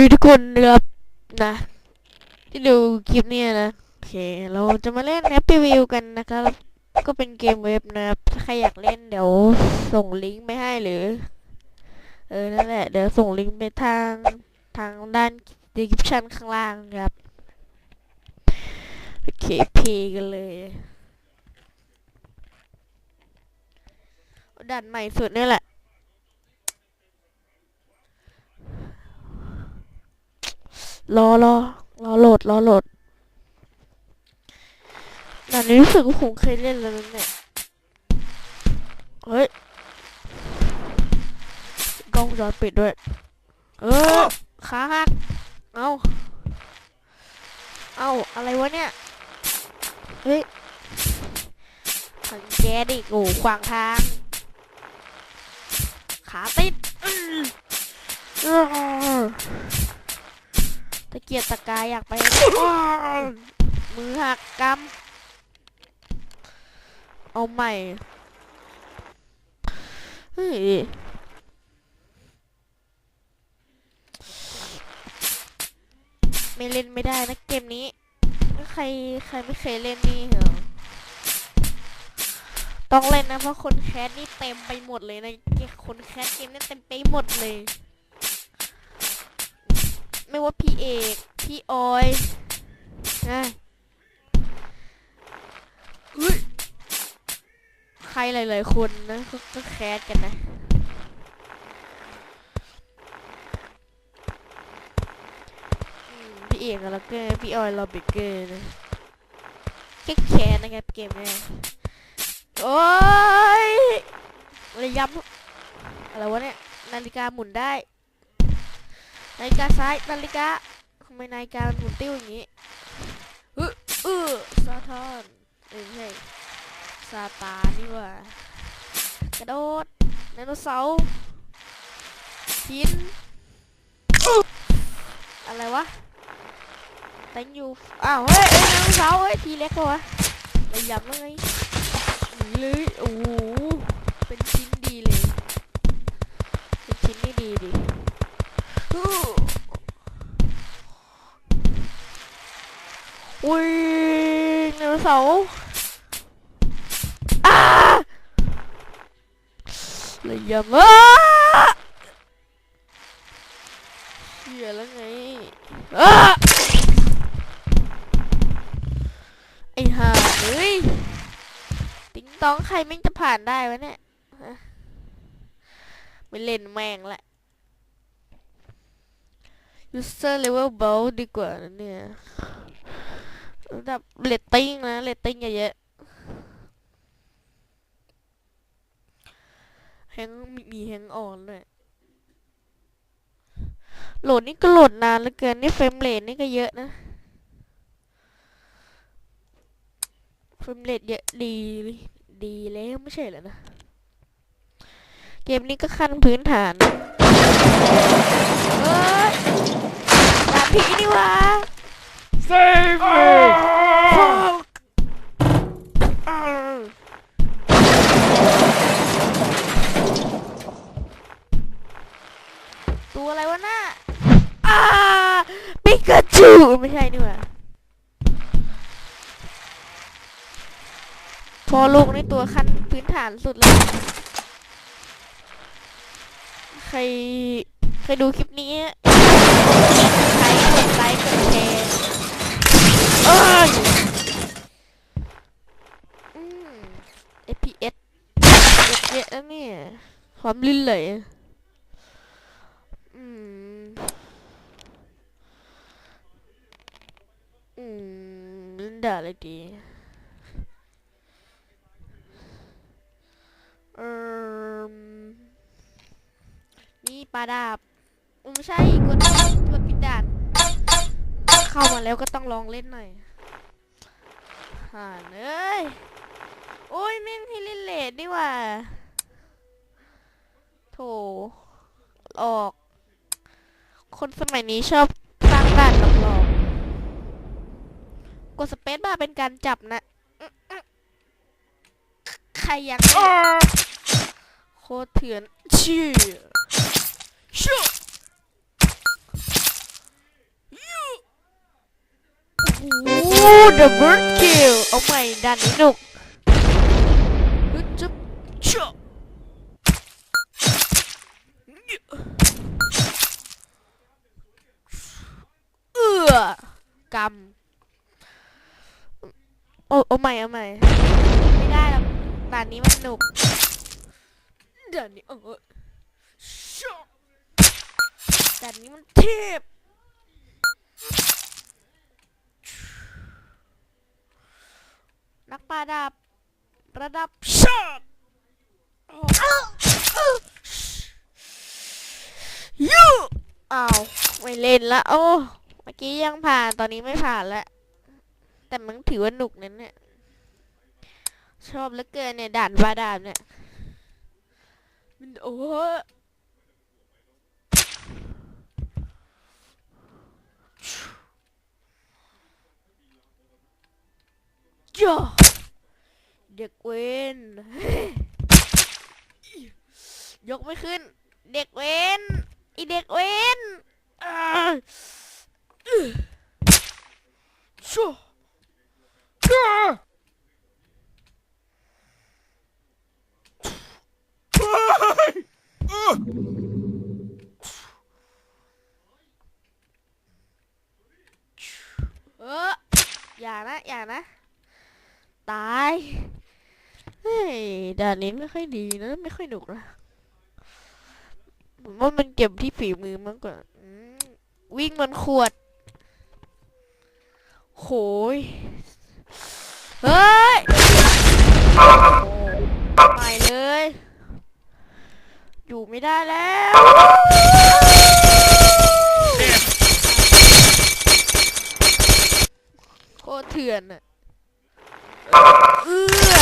ดีทุกคนนะครับนะ ที่ดูคลิปนี้นะโอเค เราจะมาเล่นแอปรีวิวกันนะครับ ก็เป็นเกมเว็บนะครับถ้าใครอยากเล่นเดี๋ยวส่งลิงก์ไปให้หรือ เออนั่นแหละเดี๋ยวส่งลิงก์ไปทางทางด้าน description ข้างล่างครับโอเคเพกันเลยด่านใหม่สุดนี่แหละ รอรอรอโหลดรอโหลดด่านนี้รู้สึกว่าผมเคยเล่นแล้วนะเนี่ยเฮ้ยกล้องจอปิดด้วย เออขาหักเอาเอาอะไรวะเนี่ย เฮ้ยถังแก๊สดิโอ้ขวางทาง ขาติดอืออะเกียกตะกายอยากไปอ้าวมือหักกำเอาใหม่เฮ้ยไม่เล่นไม่ได้นะเกมนี้ ใครใครไม่เคยเล่นนี่เหรอ ต้องเล่นนะเพราะคนแคสนี่เต็มไปหมดเลยนะเกมคนแคสเกมนี่เต็มไปหมดเลย ไม่ว่าพี่เอก พี่ออยนะอุ๊ยใครหลายๆคนนะก็แคสกันนะพี่เอกแล้วก็พี่ออยลอบิเกอร์นะแค่แคสนะครับเกมนี้ยโอ้ยระยำอะไรวะเนี่ยนาฬิกาหมุนได้ นาฬิกาซ้ายนาฬิกาทำไมนาฬิกาหมุนติ้วอย่างนี้เออเออซาทานเอ้ยใช่ซาตานี่ว่ากระโดดไดโนเสาร์หินอะไรวะแตงอยู่อ้าวเฮ้ยเอ้ยไดโนเสาร์เฮ้ยทีเล็กปะวะระยำแล้วไงหนีเลยโอ้โหเป็นชินดีเลย เป็นชิ้นที่ดีดิ อุ้ยไดโนเสาร์อ้าเลยยำอ้าเชี่ยแล้วไงอ้าไอ้ห่าเอ้ยติ๊งต้องใครแม่งจะผ่านได้วะเนี่ยไม่เล่นแม่งละ user level b o w ดีกว่านะเนี่ย ระดับเรตติ้งนะเรตติ้งเยอะๆแฮงมีแฮงอ่อนด้วยโหลดนี่ก็โหลดนานเหลือเกินนี่เฟรมเรทนี่ก็เยอะนะเฟรมเรทเยอะดีดีแล้วไม่ใช่เหรอนะ เกมนี้ก็ขั้นพื้นฐานเอ้ยด่านผีนี่วะ Save me! Fuck อ้าวตัวอะไรวะน่ะอ้าปิกาจูไม่ใช่นี่หว่าพ อลูกนี่ตัวขั้นพื้นฐานสุดเลย ใครเคยดูคลิปนี้ใครกดไลค์กดแชร์เอ้ยอืม FPS เยอะแล้วเนี่ยความลื่นไหลอืม อืมเล่นด่าอะไรดีเออนี่ ปลาดาบอืมไม่ใช่กดกดปิดด่านเข้ามาแล้วก็ต้องลองเล่นหน่อยห่านเอ้ยโอ้ยแม่งให้เล่นเลดดีว่าโถออก คนสมัยนี้ชอบสร้างด่านหลอกๆกดสเปซบาร์เป็นการจับนะอื้ออื้อใครอยากเล่นโคตรเถื่อนชื่อ โอ้เดอะเบิร์ดคิวเอาใหม่ดันหนุกจุ๊บชั่เออกำโอ้โอ้ใหม่อาใหม่ไม่ได้แล้วด่านนี้มันหนุกเดี๋ยวนี้เออ ด่นนี้มันเทพนักประดับระดับชาติยูอ้าวไม่เล่นละโอ้เมื่อกี้ยังผ่านตอนนี้ไม่ผ่านแล้วแต่มันถือว่าหนุกนั้นเนี่ยชอบเหลือเกินเนี่ยด่านประดับเนี่ยมันโอ้ จ้าเด็กเวนยกไม่ขึ้น เด็กเวนอีเด็กเวนอ่าอื้อชั่วเอออย่านะ อย่านะ ตาย เฮ้ยด่านนี้ไม่ค่อยดีนะ ไม่ค่อยหนุกนะผมว่ามันเก็บที่ฝีมือมากกว่าวิ่งมันขวด โหย เฮ้ยไม่เลย อยู่ไม่ได้แล้วโคตรเถื่อนอะ เอื้อ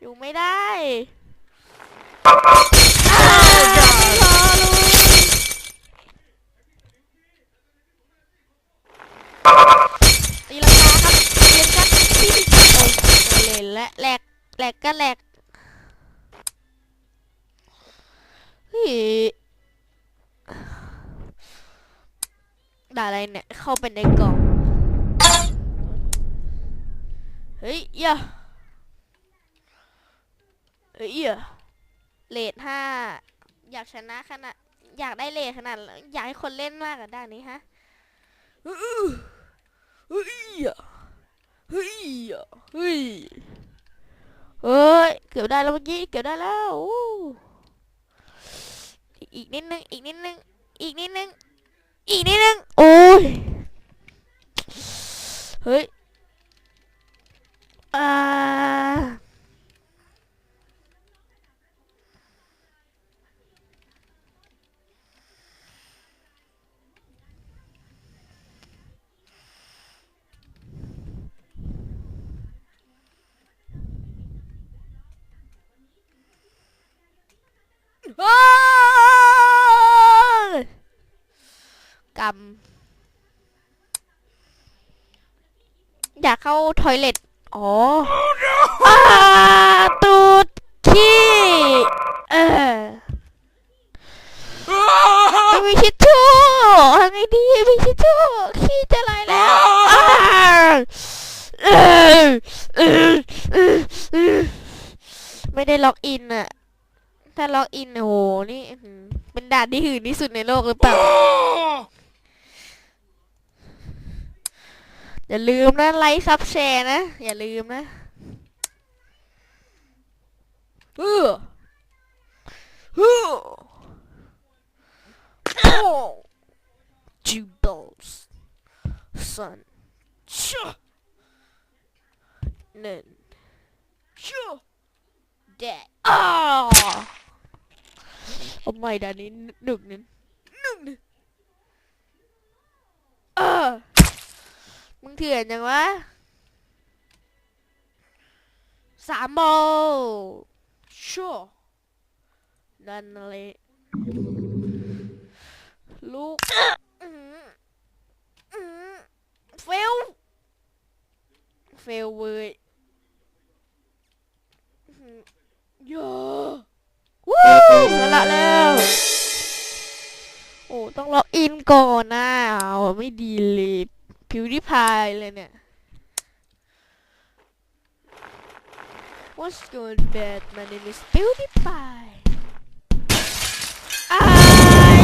อยู่ไม่ได้อ้าวไม่พอลุงตีลังกาครับตีลังกาพี่โอ้ยไม่เล่นและแหลกแหลกก็แหลกเฮ้ยด่าอะไรเนี่ย เข้าไปในกล่อง เฮ้ยอย่าเฮ้ยอย่าเลทห้าอยากชนะขนาดอยากได้เลทขนาดอยากให้คนเล่นมากอะด้านนี้ฮะเฮ้ยเฮ้ยเฮ้ยเฮ้ยเกือบได้แล้วเมื่อกี้เกือบได้แล้วอีกนิดนึงอีกนิดนึงอีกนิดนึงอีกนิดนึงโอ้ยเฮ้ย อ่าอยกำอยากเข้าทอยเล็ต อ๋ออาตูดขี้เออไม่มีทิชชู่ทำไงดีไม่มีทิชชู่ขี้จะไหลแล้วอ้าเออเออเออเออไม่ได้ล็อกอินอะถ้าล็อกอินโอ้โหนี่อื้อหือเป็นด่านที่หื่นที่สุดในโลกหรือเปล่า อย่าลืมนะไลค์ซับแชร์นะ อย่าลืมนะเออเออโอ้จูบอลส์สันชะหนึ่งชะแดดอ้าวเอาใหม่ดานนี้หนึ่งหนึ่งหนึ่งหนึ่งเออ มึง เถื่อนจังวะสามโมชัวดันอะไรลูกเฟลเฟลเว้ยเยอะวู้ชนะแล้ว โอ้ ต้องล็อกอินก่อนนะเอาไม่ดีเลย ผิวที่พายเลยเนี่ย What's going bad my name is PewDiePie อ้าย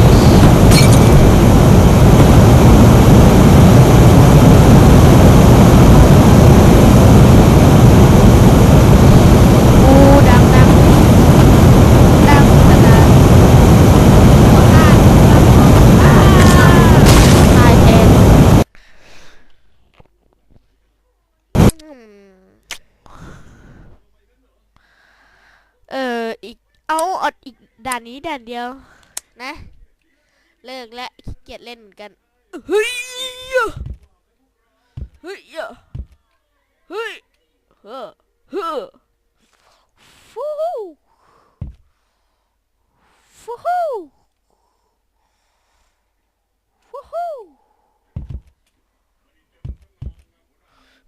อู้ดังดังดังขนาดหัวข้างอ้าตายแทนอืมเอออีก เอาอดอีกด่านนี้ด่านเดียว นะ เลิกแล้วขี้เกียจเล่นเหมือนกันเฮ้ยเฮ้ยเฮ้ยเฮ้อเฮ้อฟูฮูฟูฮูฟูฮู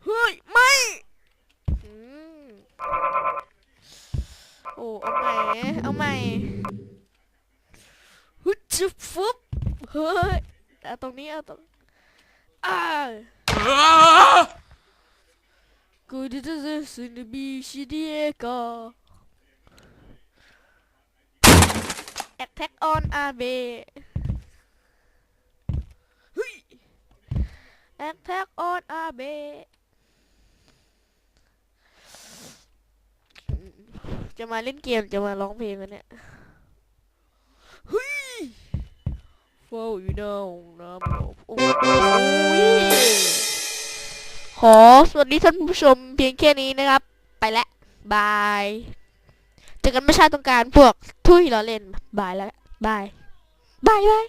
เฮ้ยไม่ อืมโอ้เอาใหม่เอาใหม่ฮึดจุบฟุบเฮ้ยเอาตรงนี้เอาตรงอ่ากูจะจะสุนบีชิดีเอกา Attack on Abe เฮ้ย Attack on Abe จะมาเล่นเกมจะมาร้องเพลงกันเนี่ยเฮ้ย Fall you down นะโอ้ยขอสวัสดีท่านผู้ชมเพียงแค่นี้นะครับ ไปแล้วบายเจอกันไม่ใช่ต้องการพวกทุยล้อเล่นบายแล้วบายบายบาย